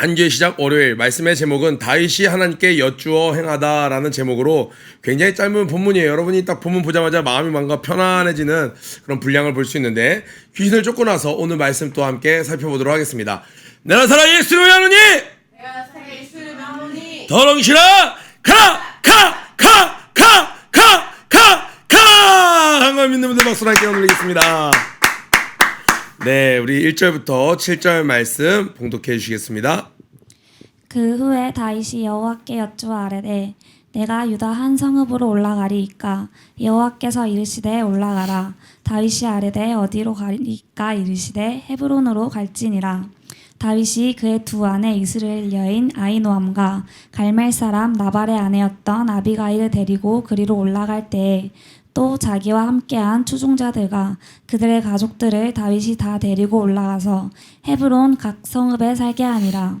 한주의 시작 월요일 말씀의 제목은 다윗이 하나님께 여쭈어 행하다라는 제목으로 굉장히 짧은 본문이에요. 여러분이 딱 본문 보자마자 마음이 뭔가 편안해지는 그런 분량을 볼 수 있는데 귀신을 쫓고 나서 오늘 말씀 또 함께 살펴보도록 하겠습니다. 내가 살아 예수를 명하노니? 더렁이시라 가가가가가가가! 한 걸 믿는 분들 박수로 함께 올리겠습니다. 네, 우리 1절부터 7절 말씀 봉독해 주시겠습니다. 그 후에 다윗이 여호와께 여쭈어 아뢰되 내가 유다 한 성읍으로 올라가리이까? 여호와께서 이르시되 올라가라. 다윗이 아뢰되 어디로 가리이까? 이르시되 헤브론으로 갈지니라. 다윗이 그의 두 아내 이스라엘 여인 아이노함과 갈멜 사람 나발의 아내였던 아비가일을 데리고 그리로 올라갈 때에 또 자기와 함께한 추종자들과 그들의 가족들을 다윗이 다 데리고 올라가서 헤브론 각 성읍에 살게 하니라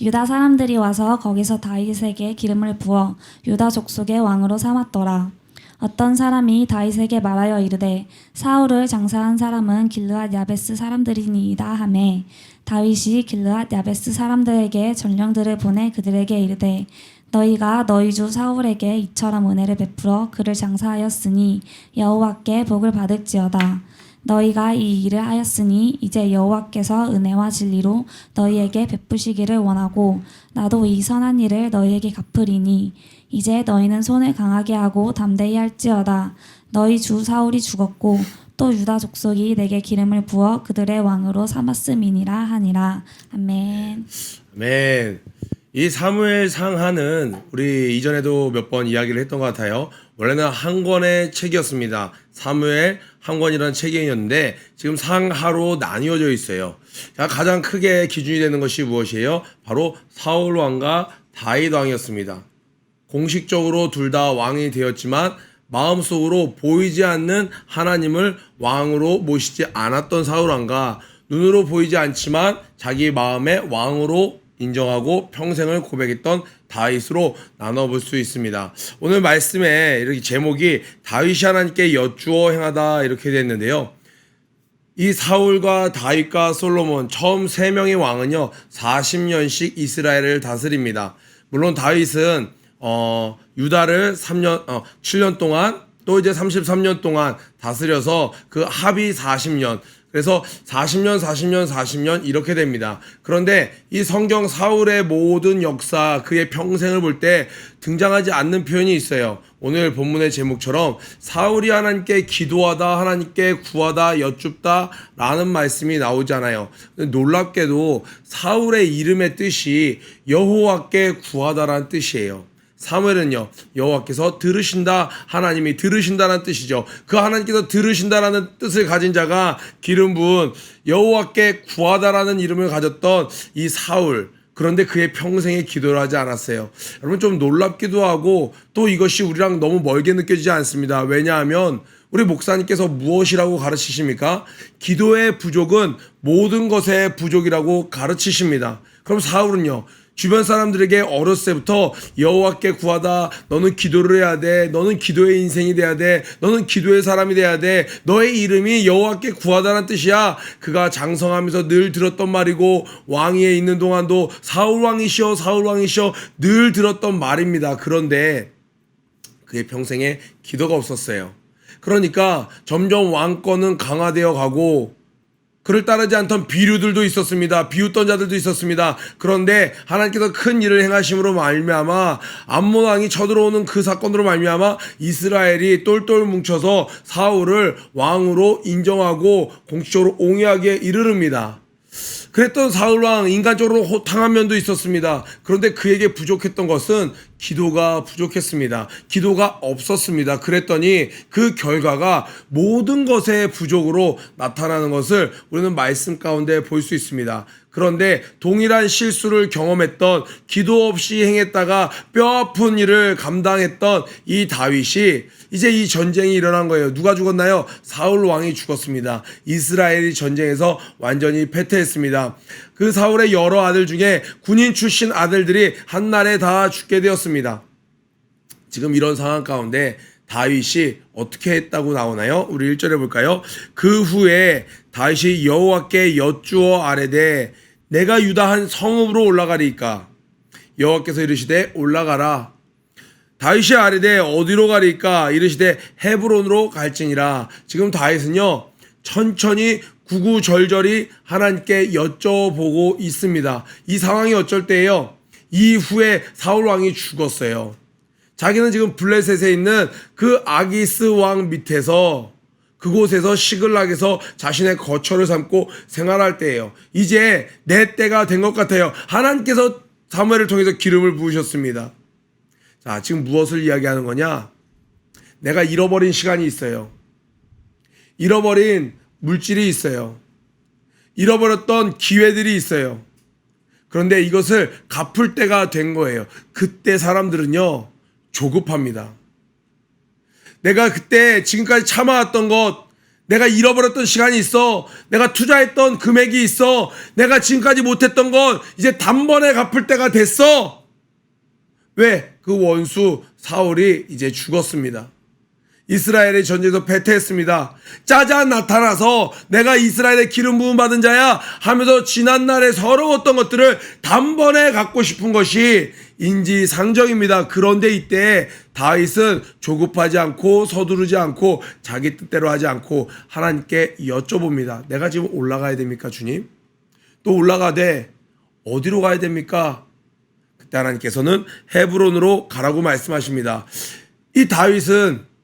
유다 사람들이 와서 거기서 다윗에게 기름을 부어 유다 족속의 왕으로 삼았더라. 어떤 사람이 다윗에게 말하여 이르되 사울을 장사한 사람은 길르앗 야베스 사람들이니이다 하매 다윗이 길르앗 야베스 사람들에게 전령들을 보내 그들에게 이르되 너희가 너희 주 사울에게 이처럼 은혜를 베풀어 그를 장사하였으니 여호와께 복을 받을지어다. 너희가 이 일을 하였으니 이제 여호와께서 은혜와 진리로 너희에게 베푸시기를 원하고 나도 이 선한 일을 너희에게 갚으리니 이제 너희는 손을 강하게 하고 담대히 할지어다 너희 주 사울이 죽었고 또 유다 족속이 내게 기름을 부어 그들의 왕으로 삼았음이니라 하니라 아멘. 아멘. 이 사무엘 상하는 우리 이전에도 몇 번 이야기를 했던 것 같아요. 원래는 한 권의 책이었습니다. 사무엘 한 권이라는 책이었는데 지금 상하로 나뉘어져 있어요. 자, 가장 크게 기준이 되는 것이 무엇이에요? 바로 사울 왕과 다윗 왕이었습니다. 공식적으로 둘 다 왕이 되었지만 마음속으로 보이지 않는 하나님을 왕으로 모시지 않았던 사울 왕과 눈으로 보이지 않지만 자기 마음의 왕으로 인정하고 평생을 고백했던 다윗으로 나눠볼 수 있습니다. 오늘 말씀에 이렇게 제목이 다윗이 하나님께 여쭈어 행하다 이렇게 됐는데요. 이 사울과 다윗과 솔로몬 처음 세 명의 왕은요 40년씩 이스라엘을 다스립니다. 물론 다윗은 어 유다를 3년 어 7년 동안 또 이제 33년 동안 다스려서 그 합이 40년 그래서 40년, 40년, 40년 이렇게 됩니다. 그런데 이 성경 사울의 모든 역사, 그의 평생을 볼 때 등장하지 않는 표현이 있어요. 오늘 본문의 제목처럼 사울이 하나님께 기도하다, 하나님께 구하다, 여쭙다 라는 말씀이 나오잖아요. 놀랍게도 사울의 이름의 뜻이 여호와께 구하다라는 뜻이에요. 사무엘은요 여호와께서 들으신다 하나님이 들으신다는 뜻이죠 그 하나님께서 들으신다라는 뜻을 가진 자가 기름 부은 여호와께 구하다라는 이름을 가졌던 이 사울 그런데 그의 평생에 기도를 하지 않았어요 여러분 좀 놀랍기도 하고 또 이것이 우리랑 너무 멀게 느껴지지 않습니다 왜냐하면 우리 목사님께서 무엇이라고 가르치십니까? 기도의 부족은 모든 것의 부족이라고 가르치십니다. 그럼 사울은요. 주변 사람들에게 어렸을 때부터 여호와께 구하다 너는 기도를 해야 돼 너는 기도의 인생이 돼야 돼 너는 기도의 사람이 돼야 돼 너의 이름이 여호와께 구하다는 뜻이야. 그가 장성하면서 늘 들었던 말이고 왕위에 있는 동안도 사울 왕이시여 사울 왕이시여 늘 들었던 말입니다. 그런데 그의 평생에 기도가 없었어요. 그러니까 점점 왕권은 강화되어 가고 그를 따르지 않던 비류들도 있었습니다. 비웃던 자들도 있었습니다. 그런데 하나님께서 큰 일을 행하심으로 말미암아 암몬 왕이 쳐들어오는 그 사건으로 말미암아 이스라엘이 똘똘 뭉쳐서 사울을 왕으로 인정하고 공식적으로 옹이하게 이르릅니다. 그랬던 사울 왕 인간적으로 호탕한 면도 있었습니다. 그런데 그에게 부족했던 것은 기도가 부족했습니다. 기도가 없었습니다. 그랬더니 그 결과가 모든 것의 부족으로 나타나는 것을 우리는 말씀 가운데 볼 수 있습니다. 그런데 동일한 실수를 경험했던 기도 없이 행했다가 뼈 아픈 일을 감당했던 이 다윗이 이제 이 전쟁이 일어난 거예요. 누가 죽었나요? 사울 왕이 죽었습니다. 이스라엘이 전쟁에서 완전히 패퇴했습니다. 그 사울의 여러 아들 중에 군인 출신 아들들이 한날에 다 죽게 되었습니다. 지금 이런 상황 가운데 다윗이 어떻게 했다고 나오나요? 우리 1절에 볼까요? 그 후에 다윗이 여호와께 여쭈어 아뢰되 내가 유다 한 성읍으로 올라가리이까? 여호와께서 이르시되 올라가라. 다윗이 아뢰되 어디로 가리까? 이르시되 헤브론으로 갈지니라. 지금 다윗은요 천천히 구구절절히 하나님께 여쭤보고 있습니다. 이 상황이 어쩔 때예요 이후에 사울 왕이 죽었어요. 자기는 지금 블레셋에 있는 그 아기스 왕 밑에서 그곳에서 시글락에서 자신의 거처를 삼고 생활할 때예요. 이제 내 때가 된 것 같아요. 하나님께서 사무엘을 통해서 기름을 부으셨습니다. 자, 지금 무엇을 이야기하는 거냐? 내가 잃어버린 시간이 있어요. 잃어버린 물질이 있어요. 잃어버렸던 기회들이 있어요. 그런데 이것을 갚을 때가 된 거예요. 그때 사람들은요, 조급합니다. 내가 그때 지금까지 참아왔던 것, 내가 잃어버렸던 시간이 있어, 내가 투자했던 금액이 있어, 내가 지금까지 못했던 건 이제 단번에 갚을 때가 됐어. 왜? 그 원수 사울이 이제 죽었습니다. 이스라엘의 전쟁에서 패퇴했습니다. 짜잔 나타나서 내가 이스라엘의 기름 부음 받은 자야 하면서 지난날에 서러웠던 것들을 단번에 갖고 싶은 것이 인지상정입니다. 그런데 이때 다윗은 조급하지 않고 서두르지 않고 자기 뜻대로 하지 않고 하나님께 여쭤봅니다. 내가 지금 올라가야 됩니까, 주님? 또 올라가되 어디로 가야 됩니까? 그때 하나님께서는 헤브론으로 가라고 말씀하십니다. 이 다윗은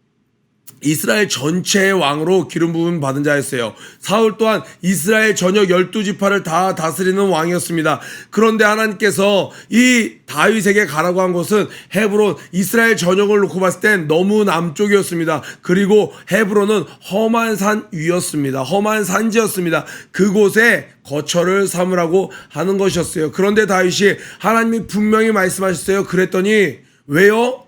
이스라엘 전체의 왕으로 기름 부음 받은 자였어요. 사울 또한 이스라엘 전역 12지파를 다 다스리는 왕이었습니다. 그런데 하나님께서 이 다윗에게 가라고 한 곳은 헤브론 이스라엘 전역을 놓고 봤을 땐 너무 남쪽이었습니다. 그리고 헤브론은 험한 산 위였습니다. 험한 산지였습니다. 그곳에 거처를 삼으라고 하는 것이었어요. 그런데 다윗이 하나님이 분명히 말씀하셨어요. 그랬더니 왜요?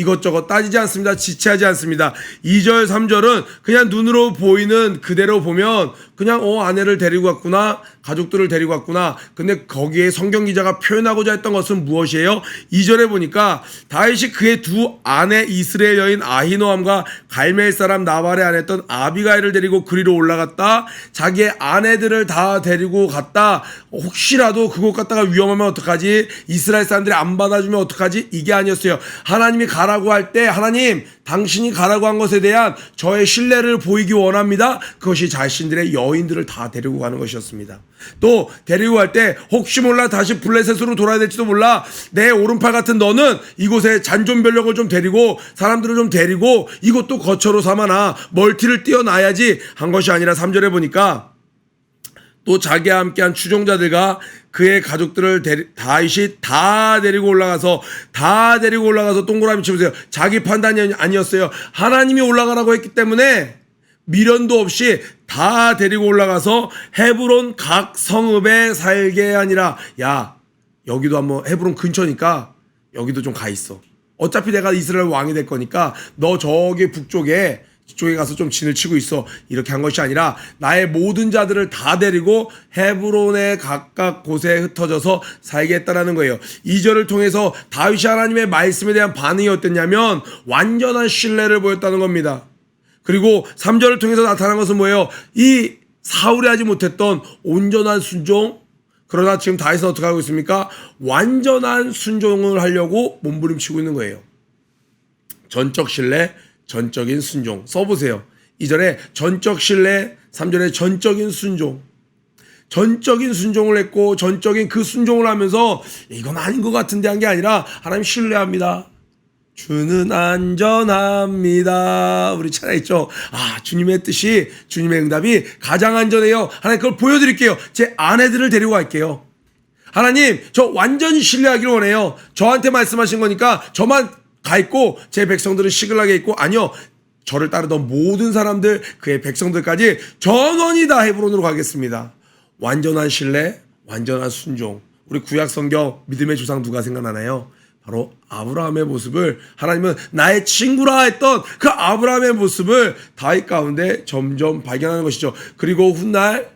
이것저것 따지지 않습니다. 지체하지 않습니다. 2절, 3절은 그냥 눈으로 보이는 그대로 보면 그냥 어 아내를 데리고 갔구나. 가족들을 데리고 갔구나. 근데 거기에 성경 기자가 표현하고자 했던 것은 무엇이에요? 2절에 보니까 다윗이 그의 두 아내 이스라엘 여인 아히노함과 갈멜 사람 나발의 아내였던 아비가일을 데리고 그리로 올라갔다. 자기의 아내들을 다 데리고 갔다. 혹시라도 그곳 갔다가 위험하면 어떡하지? 이스라엘 사람들이 안 받아주면 어떡하지? 이게 아니었어요. 하나님이 가라 고 할 때 하나님 당신이 가라고 한 것에 대한 저의 신뢰를 보이기 원합니다. 그것이 자신들의 여인들을 다 데리고 가는 것이었습니다. 또 데리고 갈 때 혹시 몰라 다시 블레셋으로 돌아야 될지도 몰라 내 오른팔 같은 너는 이곳에 잔존변력을 좀 데리고 사람들을 좀 데리고 이것도 거처로 삼아나 멀티를 띄어놔야지 한 것이 아니라 3절에 보니까 또 자기와 함께한 추종자들과 그의 가족들을 데리, 다윗이 다 데리고 올라가서 다 데리고 올라가서 동그라미 치보세요. 자기 판단이 아니었어요. 하나님이 올라가라고 했기 때문에 미련도 없이 다 데리고 올라가서 헤브론 각 성읍에 살게 아니라 야 여기도 한번 헤브론 근처니까 여기도 좀 가 있어. 어차피 내가 이스라엘 왕이 될 거니까 너 저기 북쪽에 쪽에 가서 좀 진을 치고 있어. 이렇게 한 것이 아니라 나의 모든 자들을 다 데리고 헤브론의 각각 곳에 흩어져서 살겠다라는 거예요. 이 절을 통해서 다윗이 하나님의 말씀에 대한 반응이 어땠냐면 완전한 신뢰를 보였다는 겁니다. 그리고 3절을 통해서 나타난 것은 뭐예요? 이 사울이 하지 못했던 온전한 순종 그러나 지금 다윗은 어떻게 하고 있습니까? 완전한 순종을 하려고 몸부림치고 있는 거예요. 전적 신뢰, 전적인 순종. 써보세요. 2절에 전적 신뢰, 3절에 전적인 순종. 전적인 순종을 했고 전적인 그 순종을 하면서 이건 아닌 것 같은데 한 게 아니라 하나님 신뢰합니다. 주는 안전합니다. 우리 차례 있죠. 아, 주님의 뜻이, 주님의 응답이 가장 안전해요. 하나님 그걸 보여드릴게요. 제 아내들을 데리고 갈게요. 하나님, 저 완전히 신뢰하기를 원해요. 저한테 말씀하신 거니까 저만 가 있고 제 백성들은 시글하게 있고 아니요. 저를 따르던 모든 사람들, 그의 백성들까지 전원이 다 헤브론으로 가겠습니다. 완전한 신뢰, 완전한 순종. 우리 구약 성경 믿음의 조상 누가 생각나나요? 바로 아브라함의 모습을 하나님은 나의 친구라 했던 그 아브라함의 모습을 다윗 가운데 점점 발견하는 것이죠. 그리고 훗날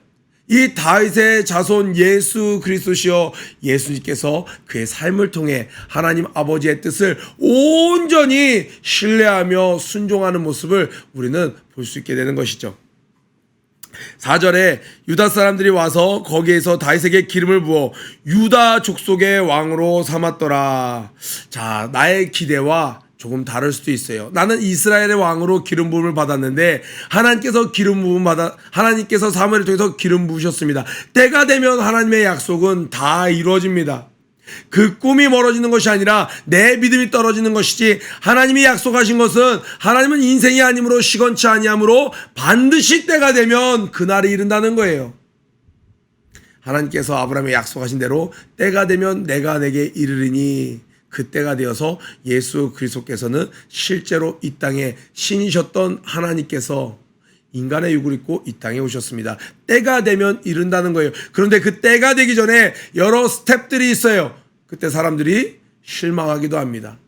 이 다윗의 자손 예수 그리스도시여 예수님께서 그의 삶을 통해 하나님 아버지의 뜻을 온전히 신뢰하며 순종하는 모습을 우리는 볼 수 있게 되는 것이죠. 4절에 유다 사람들이 와서 거기에서 다윗에게 기름을 부어 유다 족속의 왕으로 삼았더라. 자, 나의 기대와 조금 다를 수도 있어요. 나는 이스라엘의 왕으로 기름 부음을 받았는데 하나님께서 기름 부음 받아 하나님께서 사무엘을 통해서 기름 부으셨습니다. 때가 되면 하나님의 약속은 다 이루어집니다. 그 꿈이 멀어지는 것이 아니라 내 믿음이 떨어지는 것이지 하나님이 약속하신 것은 하나님은 인생이 아니므로 시건치 아니하므로 반드시 때가 되면 그날이 이른다는 거예요. 하나님께서 아브라함에 약속하신 대로 때가 되면 내가 내게 이르리니 그때가 되어서 예수 그리스도께서는 실제로 이 땅에 신이셨던 하나님께서 인간의 육을 입고 이 땅에 오셨습니다. 때가 되면 이른다는 거예요. 그런데 그 때가 되기 전에 여러 스텝들이 있어요. 그때 사람들이 실망하기도 합니다.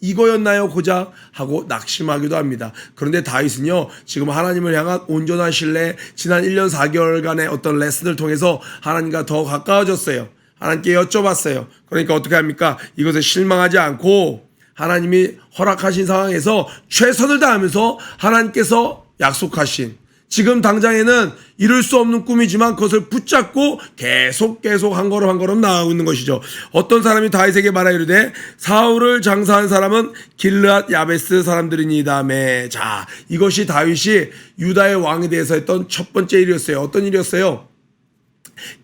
이거였나요, 고작? 하고 낙심하기도 합니다. 그런데 다윗은요, 지금 하나님을 향한 온전한 신뢰, 지난 1년 4개월간의 어떤 레슨을 통해서 하나님과 더 가까워졌어요. 하나님께 여쭤봤어요. 그러니까 어떻게 합니까? 이것에 실망하지 않고 하나님이 허락하신 상황에서 최선을 다하면서 하나님께서 약속하신 지금 당장에는 이룰 수 없는 꿈이지만 그것을 붙잡고 계속 계속 한 걸음 한 걸음 나아가고 있는 것이죠. 어떤 사람이 다윗에게 말하 이르되 사울을 장사한 사람은 길르앗 야베스 사람들이니다매. 자, 이것이 다윗이 유다의 왕에 대해서 했던 첫 번째 일이었어요. 어떤 일이었어요?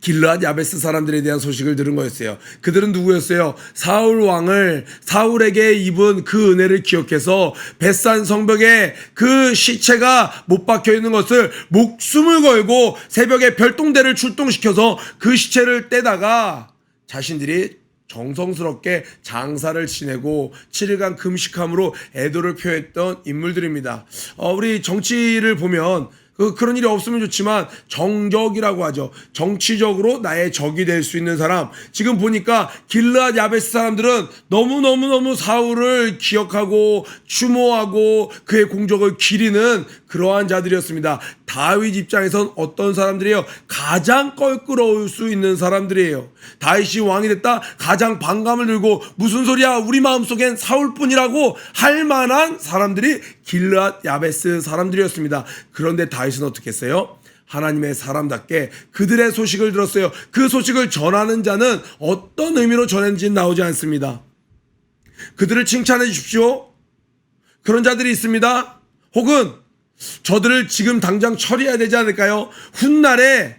길르앗 야베스 사람들에 대한 소식을 들은 거였어요. 그들은 누구였어요? 사울 왕을 사울에게 입은 그 은혜를 기억해서 벳산 성벽에 그 시체가 못 박혀 있는 것을 목숨을 걸고 새벽에 별동대를 출동시켜서 그 시체를 떼다가 자신들이 정성스럽게 장사를 지내고 7일간 금식함으로 애도를 표했던 인물들입니다. 어, 우리 정치를 보면 그, 그런 일이 없으면 좋지만 정적이라고 하죠. 정치적으로 나의 적이 될 수 있는 사람. 지금 보니까 길르앗 야베스 사람들은 너무너무너무 사울을 기억하고 추모하고 그의 공적을 기리는 그러한 자들이었습니다. 다윗 입장에선 어떤 사람들이에요? 가장 껄끄러울 수 있는 사람들이에요. 다윗이 왕이 됐다? 가장 반감을 들고 무슨 소리야? 우리 마음속엔 사울뿐이라고 할 만한 사람들이 길르앗 야베스 사람들이었습니다. 그런데 다윗은 어떻게 했어요? 하나님의 사람답게 그들의 소식을 들었어요. 그 소식을 전하는 자는 어떤 의미로 전했는지 나오지 않습니다. 그들을 칭찬해 주십시오. 그런 자들이 있습니다. 혹은 저들을 지금 당장 처리해야 되지 않을까요? 훗날에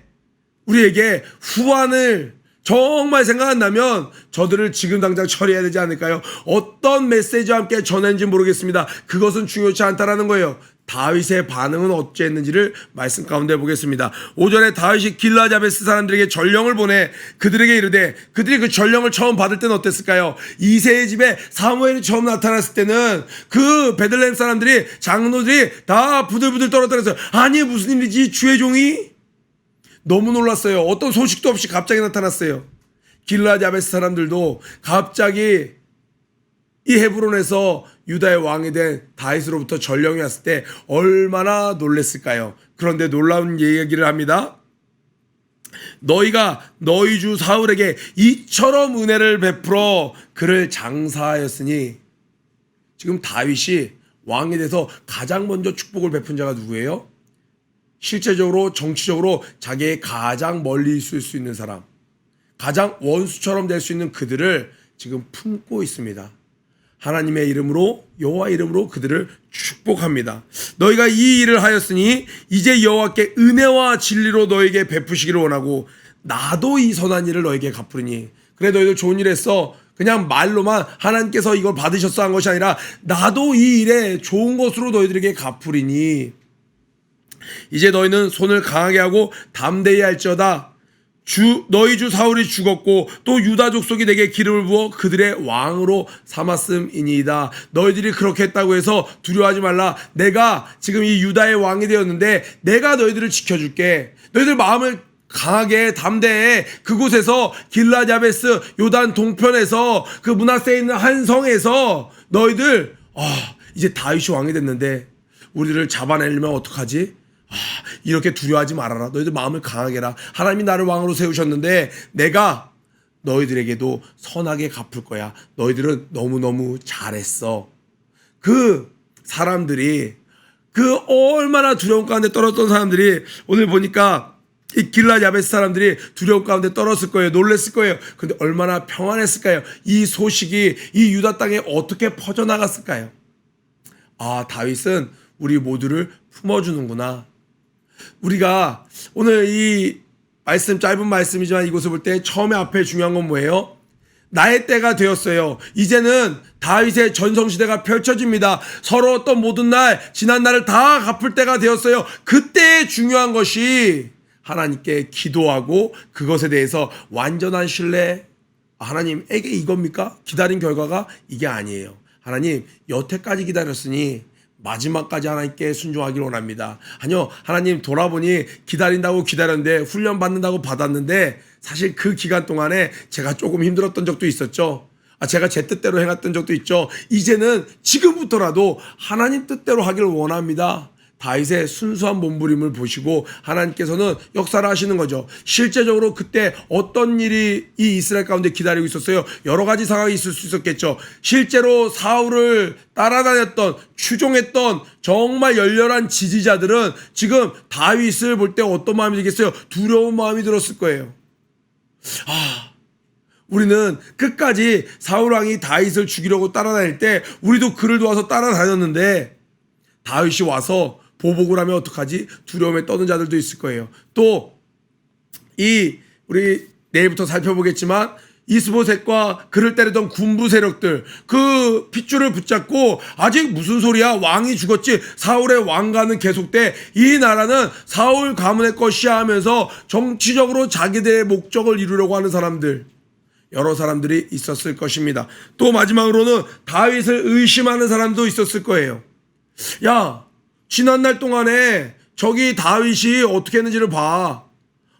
우리에게 후환을 정말 생각한다면 저들을 지금 당장 처리해야 되지 않을까요? 어떤 메시지와 함께 전했는지 모르겠습니다. 그것은 중요치 않다라는 거예요. 다윗의 반응은 어찌했는지를 말씀 가운데 보겠습니다. 오전에 다윗이 길라자베스 사람들에게 전령을 보내 그들에게 이르되 그들이 그 전령을 처음 받을 때는 어땠을까요? 이세의 집에 사무엘이 처음 나타났을 때는 그 베들레헴 사람들이 장로들이 다 부들부들 떨어뜨려서 아니 무슨 일이지 주의 종이 너무 놀랐어요. 어떤 소식도 없이 갑자기 나타났어요. 길라자베스 사람들도 갑자기 이 헤브론에서 유다의 왕이 된 다윗으로부터 전령이 왔을 때 얼마나 놀랬을까요? 그런데 놀라운 얘기를 합니다. 너희가 너희 주 사울에게 이처럼 은혜를 베풀어 그를 장사하였으니 지금 다윗이 왕이 돼서 가장 먼저 축복을 베푼 자가 누구예요? 실제적으로 정치적으로 자기의 가장 멀리 있을 수 있는 사람, 가장 원수처럼 될 수 있는 그들을 지금 품고 있습니다. 하나님의 이름으로 여호와 이름으로 그들을 축복합니다. 너희가 이 일을 하였으니 이제 여호와께 은혜와 진리로 너에게 베푸시기를 원하고 나도 이 선한 일을 너에게 갚으리니 그래 너희들 좋은 일 했어. 그냥 말로만 하나님께서 이걸 받으셨어 한 것이 아니라 나도 이 일에 좋은 것으로 너희들에게 갚으리니 이제 너희는 손을 강하게 하고 담대히 할지어다. 주 너희 주 사울이 죽었고 또 유다 족속이 내게 기름을 부어 그들의 왕으로 삼았음이니이다. 너희들이 그렇게 했다고 해서 두려워하지 말라. 내가 지금 이 유다의 왕이 되었는데 내가 너희들을 지켜줄게. 너희들 마음을 강하게 담대해 그곳에서 길라자베스 요단 동편에서 그 문하세에 있는 한 성에서 너희들 아 이제 다윗이 왕이 됐는데 우리를 잡아내려면 어떡하지? 아, 이렇게 두려워하지 말아라. 너희들 마음을 강하게 해라. 하나님이 나를 왕으로 세우셨는데 내가 너희들에게도 선하게 갚을 거야. 너희들은 너무너무 잘했어. 그 사람들이 그 얼마나 두려움 가운데 떨었던 사람들이 오늘 보니까 이 길라 야베스 사람들이 두려움 가운데 떨었을 거예요. 놀랬을 거예요. 근데 얼마나 평안했을까요? 이 소식이 이 유다 땅에 어떻게 퍼져나갔을까요? 아, 다윗은 우리 모두를 품어주는구나. 우리가 오늘 이 말씀 짧은 말씀이지만 이곳을 볼 때 처음에 앞에 중요한 건 뭐예요? 나의 때가 되었어요. 이제는 다윗의 전성시대가 펼쳐집니다. 서로 어떤 모든 날, 지난 날을 다 갚을 때가 되었어요. 그때 중요한 것이 하나님께 기도하고 그것에 대해서 완전한 신뢰, 아, 하나님에게 이겁니까? 기다린 결과가 이게 아니에요. 하나님, 여태까지 기다렸으니 마지막까지 하나님께 순종하기를 원합니다. 아니요, 하나님 돌아보니 기다린다고 기다렸는데 훈련 받는다고 받았는데 사실 그 기간 동안에 제가 조금 힘들었던 적도 있었죠. 아, 제가 제 뜻대로 행했던 적도 있죠. 이제는 지금부터라도 하나님 뜻대로 하기를 원합니다. 다윗의 순수한 몸부림을 보시고 하나님께서는 역사를 하시는 거죠. 실제적으로 그때 어떤 일이 이 이스라엘 가운데 기다리고 있었어요. 여러 가지 상황이 있을 수 있었겠죠. 실제로 사울을 따라다녔던 추종했던 정말 열렬한 지지자들은 지금 다윗을 볼 때 어떤 마음이 들겠어요? 두려운 마음이 들었을 거예요. 아, 우리는 끝까지 사울 왕이 다윗을 죽이려고 따라다닐 때 우리도 그를 도와서 따라다녔는데 다윗이 와서 보복을 하면 어떡하지? 두려움에 떠는 자들도 있을 거예요. 또 이 우리 내일부터 살펴보겠지만 이스보셋과 그를 때리던 군부 세력들 그 핏줄을 붙잡고 아직 무슨 소리야 왕이 죽었지 사울의 왕가는 계속돼 이 나라는 사울 가문의 것이야 하면서 정치적으로 자기들의 목적을 이루려고 하는 사람들 여러 사람들이 있었을 것입니다. 또 마지막으로는 다윗을 의심하는 사람도 있었을 거예요. 야, 지난 날 동안에 저기 다윗이 어떻게 했는지를 봐.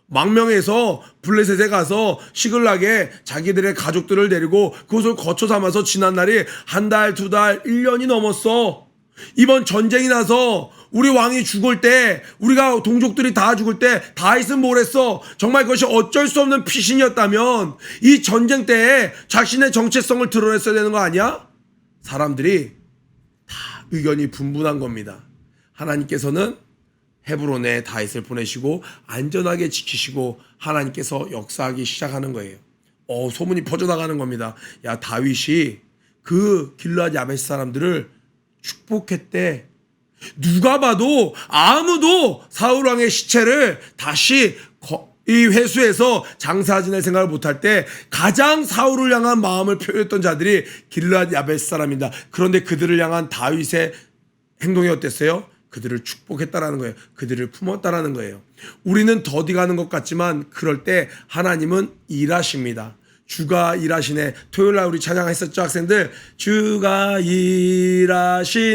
망명해서 블레셋에 가서 시글락에 자기들의 가족들을 데리고 그곳을 거처 삼아서 지난 날이 한 달, 두 달, 1년이 넘었어. 이번 전쟁이 나서 우리 왕이 죽을 때 우리가 동족들이 다 죽을 때 다윗은 뭘 했어? 정말 그것이 어쩔 수 없는 피신이었다면 이 전쟁 때에 자신의 정체성을 드러냈어야 되는 거 아니야? 사람들이 다 의견이 분분한 겁니다. 하나님께서는 헤브론에 다윗을 보내시고 안전하게 지키시고 하나님께서 역사하기 시작하는 거예요. 어, 소문이 퍼져나가는 겁니다. 야, 다윗이 그 길르앗 야베스 사람들을 축복했대. 누가 봐도 아무도 사울 왕의 시체를 다시 거- 이 회수해서 장사 지낼 생각을 못할 때 가장 사울을 향한 마음을 표했던 자들이 길르앗 야베스 사람이다. 그런데 그들을 향한 다윗의 행동이 어땠어요? 그들을 축복했다라는 거예요. 그들을 품었다라는 거예요. 우리는 더디 가는 것 같지만 그럴 때 하나님은 일하십니다. 주가 일하시네. 토요일 날 우리 찬양했었죠, 학생들? 주가 일하시네.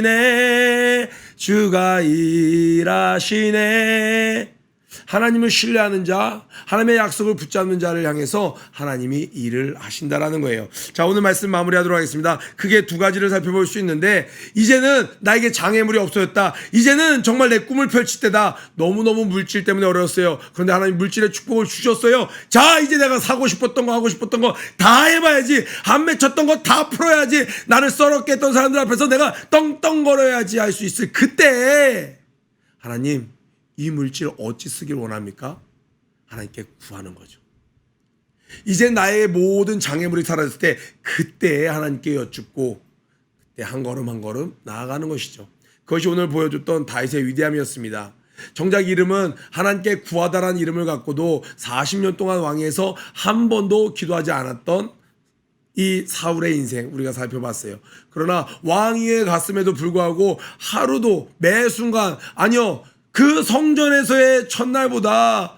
주가 일하시네. 하나님을 신뢰하는 자, 하나님의 약속을 붙잡는 자를 향해서 하나님이 일을 하신다라는 거예요. 자, 오늘 말씀 마무리하도록 하겠습니다. 크게 두 가지를 살펴볼 수 있는데, 이제는 나에게 장애물이 없어졌다. 이제는 정말 내 꿈을 펼칠 때다. 너무너무 물질 때문에 어려웠어요. 그런데 하나님 물질의 축복을 주셨어요. 자, 이제 내가 사고 싶었던 거, 하고 싶었던 거 다 해봐야지. 안 맺혔던 거 다 풀어야지. 나를 썰었게 했던 사람들 앞에서 내가 떵떵거려야지 할 수 있을 그때, 하나님, 이 물질 어찌 쓰길 원합니까? 하나님께 구하는 거죠. 이제 나의 모든 장애물이 사라졌을 때 그때 하나님께 여쭙고 그때 한 걸음 한 걸음 나아가는 것이죠. 그것이 오늘 보여줬던 다윗의 위대함이었습니다. 정작 이름은 하나님께 구하다라는 이름을 갖고도 40년 동안 왕위에서 한 번도 기도하지 않았던 이 사울의 인생 우리가 살펴봤어요. 그러나 왕위에 갔음에도 불구하고 하루도 매 순간 아니요 그 성전에서의 첫날보다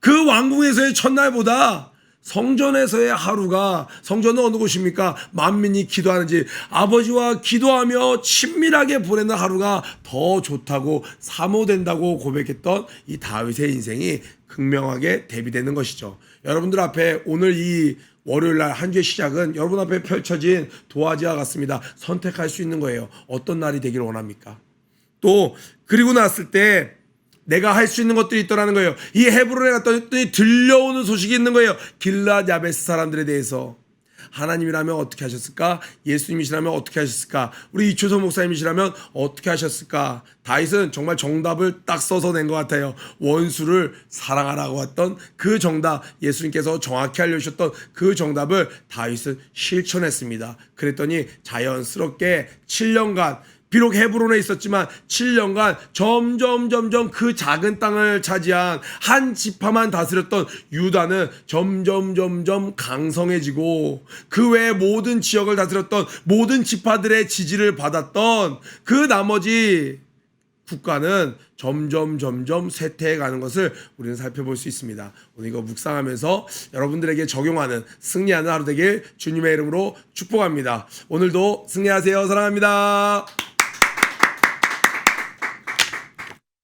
그 왕궁에서의 첫날보다 성전에서의 하루가 성전은 어느 곳입니까? 만민이 기도하는지 아버지와 기도하며 친밀하게 보내는 하루가 더 좋다고 사모된다고 고백했던 이 다윗의 인생이 극명하게 대비되는 것이죠. 여러분들 앞에 오늘 이 월요일 날 한 주의 시작은 여러분 앞에 펼쳐진 도화지와 같습니다. 선택할 수 있는 거예요. 어떤 날이 되기를 원합니까? 또 그리고 났을 때 내가 할 수 있는 것들이 있더라는 거예요. 이 헤브론에 갔더니 들려오는 소식이 있는 거예요. 길라 야베스 사람들에 대해서 하나님이라면 어떻게 하셨을까? 예수님이시라면 어떻게 하셨을까? 우리 이초성 목사님이시라면 어떻게 하셨을까? 다윗은 정말 정답을 딱 써서 낸 것 같아요. 원수를 사랑하라고 했던 그 정답, 예수님께서 정확히 알려주셨던 그 정답을 다윗은 실천했습니다. 그랬더니 자연스럽게 7년간 비록 헤브론에 있었지만 7년간 점점 점점 그 작은 땅을 차지한 한 지파만 다스렸던 유다는 점점 점점 강성해지고 그 외에 모든 지역을 다스렸던 모든 지파들의 지지를 받았던 그 나머지 국가는 점점 점점 쇠퇴해 가는 것을 우리는 살펴볼 수 있습니다. 오늘 이거 묵상하면서 여러분들에게 적용하는 승리하는 하루 되길 주님의 이름으로 축복합니다. 오늘도 승리하세요. 사랑합니다.